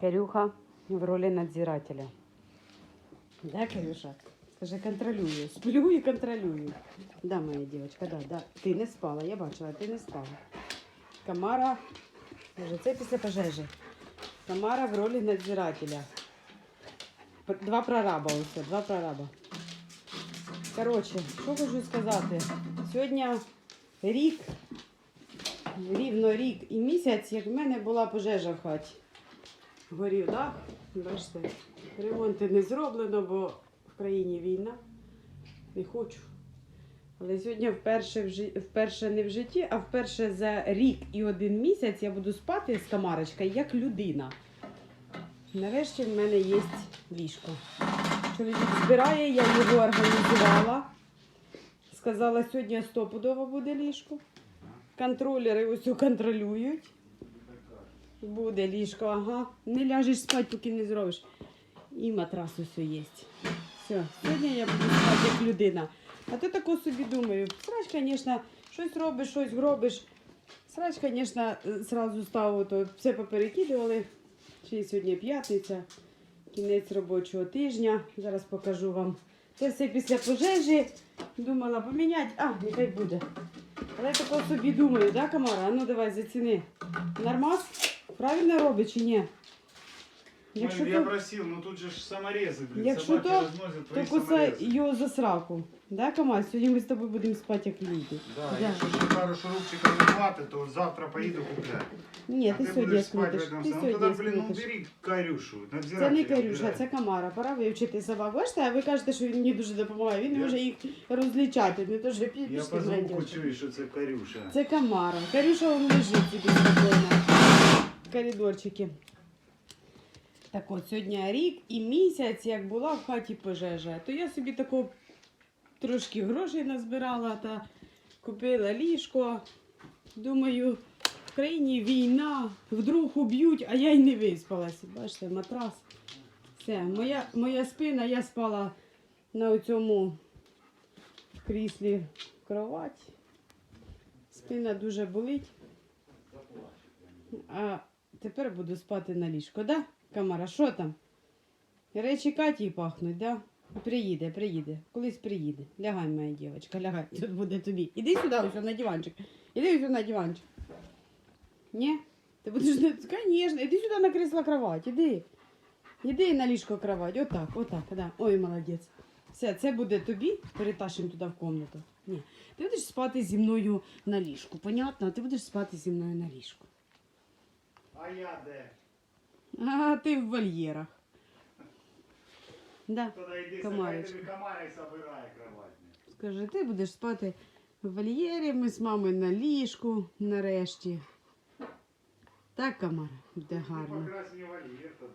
Карюха в ролі надзирателя. Да, Карюша? Скажи, контролюю. Сплю і контролюю. Да, моя дівчинка, да, да. Ти не спала, я бачила, ти не спала. Камара, Боже, це після пожежі. Камара в ролі надзирателя. Два прораба ось, два прораба. Коротше, що хочу сказати. Сьогодні рік, рівно рік і місяць, як в мене була пожежа в хаті. Горів дах, бачите, ремонти не зроблено, бо в країні війна. Не хочу. Але сьогодні вперше, вперше не в житті, а вперше за рік і один місяць я буду спати з камарочкою як людина. Нарешті в мене є ліжко. Чоловік збирає, я його організувала. Сказала, сьогодні стопудово буде ліжко. Контролери ось контролюють. Буде ліжко, ага. Не ляжеш спати, поки не зробиш. І матрас усе є. Все, сьогодні я буду спати як людина. А ти тако собі думаю, срач, звісно, щось робиш, щось гробиш. Срач, звісно, зразу став, то все поперекидували. Чи сьогодні п'ятниця, кінець робочого тижня. Зараз покажу вам. Це все після пожежі. Думала поміняти. А, нехай буде. Але я тако собі думаю, да, Камара? Ну давай заціни. Нормас? Правильно робить чи ні? Якщо Ну, я то, просил, но тут же ж саморезы, блин, Якщо собаки то, разносят то твои кусай саморезы. його за сраку. Да, Камаль? Сьогодні ми з тобою будемо спати як люди. Да, Да. якщо ще пару шурупчиков не хватит, то завтра поїду купляти. Ні, а ти ти сьогодні будеш спати скрутиш. в этом Ти самому. Ну сьогодні тоді, блін, ну скрутиш. бери Карюшу, Це надзирателя. не Карюша, убирай. це Камара. Пора вивчити собак. Бачите, а ви кажете, що він мені дуже допомагає. Він не Я- може їх розлічати. Не то, що Я пішки по звуку знайдеш. чую, що це Карюша. Це Камара. Карюша він лежить собі спокійно. Коридорчики. Так от, сьогодні рік і місяць, як була в хаті пожежа, то я собі тако трошки грошей назбирала та купила ліжко. Думаю, в країні війна, вдруг уб'ють, а я й не виспалася. Бачите, матрас. Все, моя, моя спина, я спала на цьому кріслі кровать. Спина дуже болить. А тепер буду спати на ліжко, да? Камара, що там? Речі Каті пахнуть, да? Приїде, приїде. Колись приїде. Лягай, моя дівчинка, лягай. Тут буде тобі. Іди сюди, ось на диванчик. Іди ось на диванчик. Ні? Ти будеш. Звісно, іди сюди на кресло кровать, іди. Іди на ліжко кровать. Отак, отак, да. Ой, молодець. Все, це буде тобі, перетащимо туди в комнату. Ні. Ти будеш спати зі мною на ліжку, понятно? Ти будеш спати зі мною на ліжку. А я де? А ти в вольєрах. Да. Тоді йди, хай Комарочка. тобі собирає кроватні. Скажи, ти будеш спати в вольєрі, ми з мамою на ліжку нарешті. Так, Камара, буде Ну, гарно. покрась мені вольєр тоді.